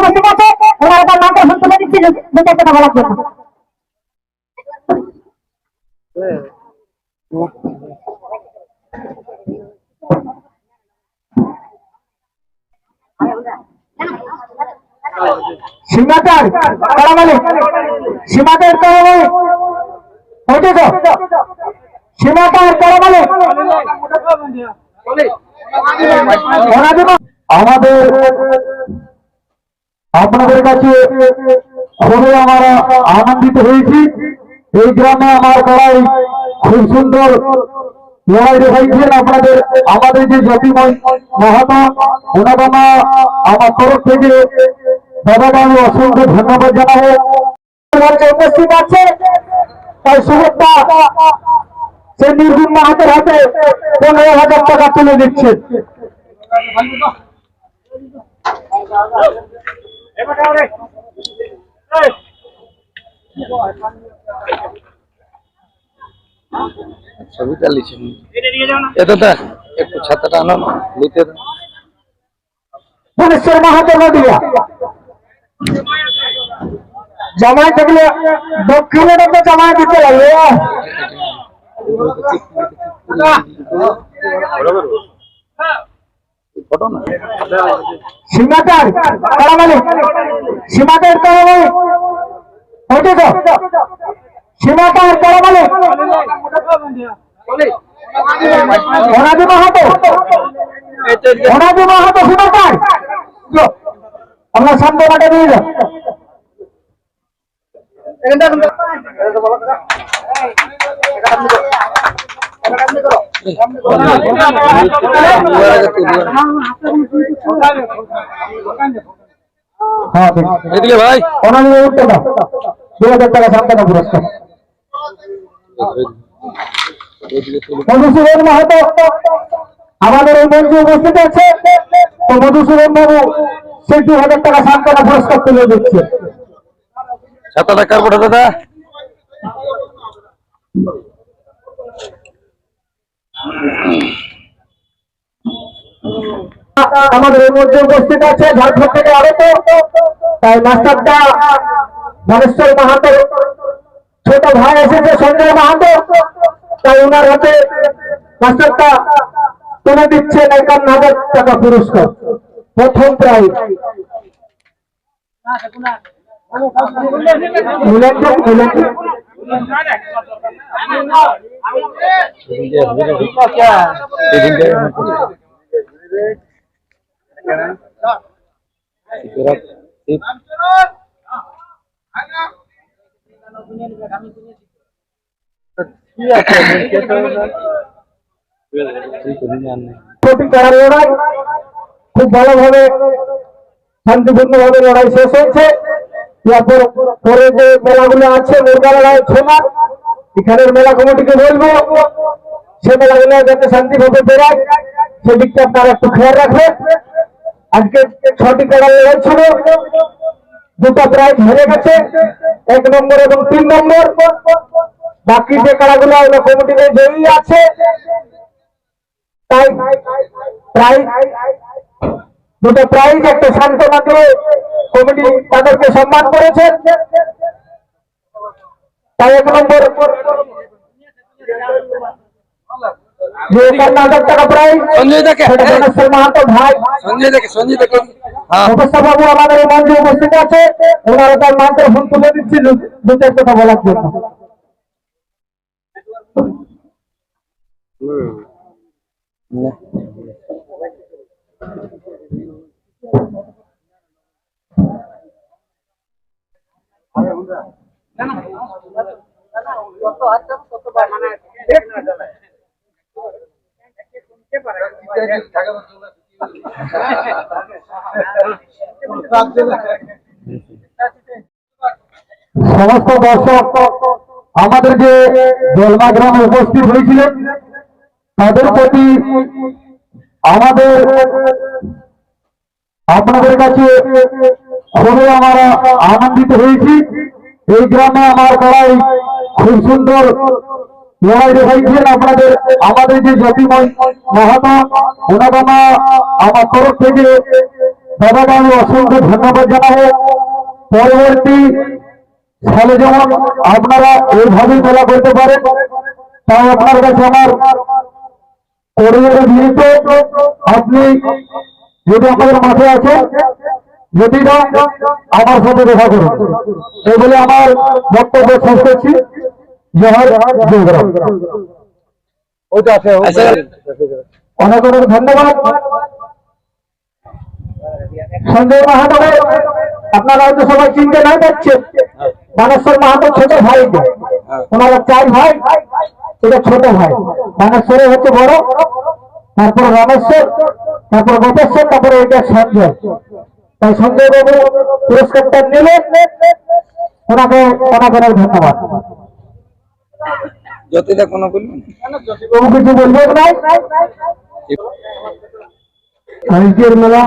উপস্থিত আছে ওনারা তার মাকে ফোন তুলে দিচ্ছি দু চার কথা বলার জন্য তো তারামালি ওনাদের আমাদের কাছে খুবই আমরা আনন্দিত হয়েছি। এই গ্রামে আমার কড়াই খুব সুন্দর। লড়াই দেখাইছেন আপনাদের, আমাদের যে জ্যোতিময় মহাত্মা ওনাদামা আমার তরফ থেকে দাদাকে অসংখ্য ধন্যবাদ জানাব। উপস্থিত আছে তাই শুভেচ্ছা সে নির্গুণ মাহাতের হাতে পনেরো হাজার টাকা তুলে দিচ্ছে ছবি চালিয়েছি এটা দা একটু ছাতাটা আনো না নিতে দাও মনেশ্বর মাহাতো নদিয়া জামাই থাকলে দক্ষিণে তো জামাই দিতে লাগবে ফটো না? সীমাতার তারামালি সীমাতের তারামালি। হয়েছে তো সীমাতার তারামালি। ওনাদি মাহাতো। ওনাদি মাহাতো সীমাতার। আমরা সামনে মাঠে দিয়ে যাও এদিকে ভাই। ওনাদি উঠতে দাও দু হাজার টাকা সান্তানা পুরস্কার মধুসূদন মাহাতো আমাদের এই মঞ্চে উপস্থিত আছে তো মধুসূদন বাবু সেই দু হাজার টাকা সান্তানা পুরস্কার তুলে দিচ্ছে ছাতাটা কার পড়ে দাদা। আমাদের এই মধ্যে উপস্থিত আছে, ঝাড়খণ্ড থেকে আগত তাই মাস্টারটা মনেশ্বর মাহাতো, ছোট ভাই এসেছে, সঞ্জয় মাহাতো। তাই ওনার হাতে মাস্টারটা তুলে দিচ্ছেন একান্ন হাজার টাকা পুরস্কার। প্রথম প্রাইজ খুব ভালোভাবে শান্তিপূর্ণ ভাবে লড়াই শেষ হয়েছে। পরে যে মেলাগুলো আছে মুরগা লড়াই ছোনা এখানের মেলা কমিটিকে বলব, সে মেলাগুলো যাতে শান্তিভাবে বেড়ায়, সেদিকটা আপনারা একটু খেয়াল রাখবেন। আজকে ছটি কাড়ার ছিল দুটো প্রাইজ হেরে গেছে, এক নম্বর এবং তিন নম্বর। বাকি যে কাড়াগুলো ওগুলো কমিটিতে জয়ী আছে, তাই প্রাইজ দুটো প্রাইজ, একটা সান্ত্বনা দিয়ে কমিটি তাদেরকে সম্মান করেছে। তাই এক নম্বর। যে একান্ন টাকা প্রাইজ সঞ্জয় দাকে মাহাতো ভাই। সঞ্জয় দাকে সঞ্জয় দাকে হ্যাঁ। বাবু আমাদের এই মঞ্চে উপস্থিত আছে। ওনারা তার মাকে ফোন তুলে দিচ্ছি দু- দু কথা বলার জন্য সমস্ত দর্শক আমাদের যে গ্রামে উপস্থিত হয়েছিলেন। তাদের প্রতি আমাদের, আপনাদের কাছে খুবই আমরা আনন্দিত হয়েছি। এই গ্রামে আমার কড়াই খুব সুন্দর। লড়াই দেখাইছেন আপনাদের, আমাদের যে জ্যোতিময় মহাত্মা ওনাদামা আমার তরফ থেকে সবাইকে আমি অসংখ্য ধন্যবাদ জানাব পরবর্তী সালে যেমন আপনারা এইভাবেই মেলা করতে পারেন তাই আপনার কাছে আমার পরিবারের বিনীত। আপনি যদি আমাদের মাঠে আছে যদি না আমার সাথে দেখা করুন এই বলে আমার বক্তব্য শেষ করছি। আচ্ছা। অনেক অনেক ধন্যবাদ। সঞ্জয় মাহাতো আপনারা হয়তো সবাই চিনতে না যাচ্ছে মানেশ্বর মাহাতো ছোট ভাই। ওনারা চার ভাই এটা ছোট ভাই। মানেশ্বরে হচ্ছে বড় তারপর রামেশ্বর তারপর গোপেশ্বর তারপরে এটা সঞ্জয়। তাই সঞ্জয় বাবু পুরস্কারটা নিলে ওনাকে অনেক অনেক ধন্যবাদ। জ্যোতিদা কোনো বলবেন বাবু কিছু বলবেন? নাই আজকের মেলা